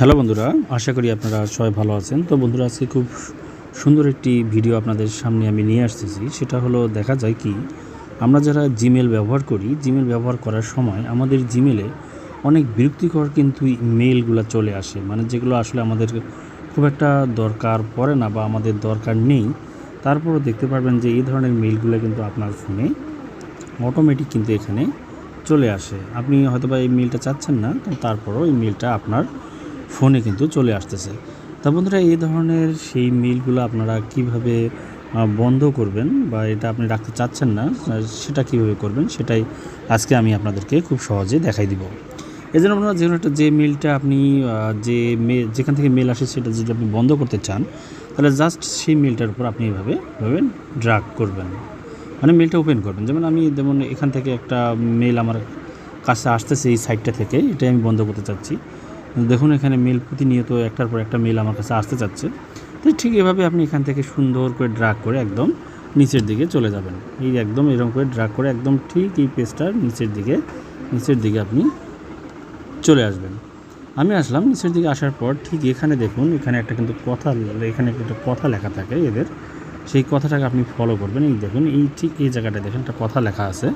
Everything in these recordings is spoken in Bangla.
হ্যালো বন্ধুরা, আশা করি আপনারা সবাই ভালো আছেন। তো বন্ধুরা, আজকে খুব সুন্দর একটি ভিডিও আপনাদের সামনে আমি নিয়ে আসতেছি। সেটা হলো, দেখা যায় কি, আমরা যারা জিমেল ব্যবহার করি জিমেল ব্যবহার করার সময় আমাদের জিমেলে অনেক বিরক্তিকর কিন্তু মেলগুলো চলে আসে। মানে যেগুলো আসলে আমাদের খুব একটা দরকার পড়ে না বা আমাদের দরকার নেই। তারপরও দেখতে পারবেন যে, এই ধরনের মেলগুলো কিন্তু আপনার ফোনে অটোমেটিক কিন্তু এখানে চলে আসে। আপনি হয়তো বা এই মেলটা চাচ্ছেন না তারপরও এই মেলটা আপনার ফোনে কিন্তু চলে আসতেছে। তা বন্ধুরা, এই ধরনের সেই মিলগুলো আপনারা কীভাবে বন্ধ করবেন বা এটা আপনি রাখতে চাচ্ছেন না সেটা কীভাবে করবেন সেটাই আজকে আমি আপনাদেরকে খুব সহজে দেখাই দিব। এই জন্য আপনারা যে কোনো একটা যে মেলটা আপনি যে যেখান থেকে মেল আসে সেটা যদি আপনি বন্ধ করতে চান, তাহলে জাস্ট সেই মেলটার উপর আপনি এভাবে এভাবে ড্রাগ করবেন। মানে মেলটা ওপেন করবেন। যেমন আমি যেমন এখান থেকে একটা মেল আমার কাছে আসতেছে এই সাইটটা থেকে, এটাই আমি বন্ধ করতে চাচ্ছি। দেখুন, এখানে মেল প্রতিনিয়ত একটার পর একটা মেল আমার কাছে আসতে চাচ্ছে তো ঠিক এভাবে আপনি এখান থেকে সুন্দর করে ড্রাগ করে একদম নিচের দিকে চলে যাবেন। এই একদম এরকম করে ড্রাগ করে একদম ঠিক এই পেজটার নিচের দিকে নিচের দিকে আপনি চলে আসবেন। আমি আসলাম, নিচের দিকে আসার পর ঠিক এখানে দেখুন, এখানে একটা কিন্তু কথা, এখানে একটা কথা লেখা থাকে এদের। সেই কথাটাকে আপনি ফলো করবেন। এই দেখুন, এই ঠিক এই জায়গাটা দেখেন একটা কথা লেখা আছে।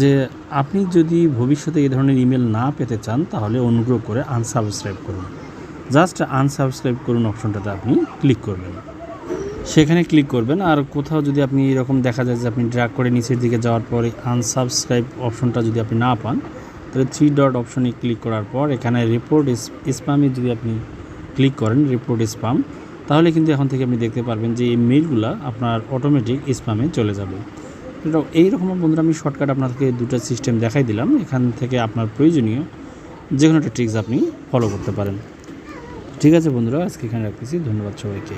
যে আপনি যদি ভবিষ্যতে এই ধরনের ইমেল না পেতে চান, তাহলে অনুগ্রহ করে আনসাবস্ক্রাইব করুন। জাস্ট আনসাবস্ক্রাইব করুন অপশনটাতে আপনি ক্লিক করবেন। সেখানে ক্লিক করবেন, আর কোথাও যদি আপনি এরকম দেখা যায় যে আপনি ড্র্যাগ করে নিচের দিকে যাওয়ার পরে আনসাবস্ক্রাইব অপশনটা যদি আপনি না পান, তাহলে থ্রি ডট অপশনে ক্লিক করার পর এখানে রিপোর্ট স্পামে যদি আপনি ক্লিক করেন রিপোর্ট স্পাম তাহলে কিন্তু এখন থেকে আপনি দেখতে পারবেন যে এই মেলগুলো আপনার অটোমেটিক স্পামে চলে যাবে। এইরকম বন্ধুরা আমি শর্টকাট আপনাদেরকে দুটো সিস্টেম দেখাই দিলাম। এখান থেকে আপনার প্রয়োজনীয় যে কোনো একটা ট্রিক্স আপনি ফলো করতে পারেন। ঠিক আছে বন্ধুরা, আজকে এখানে রাখতেছি। ধন্যবাদ সবাইকে।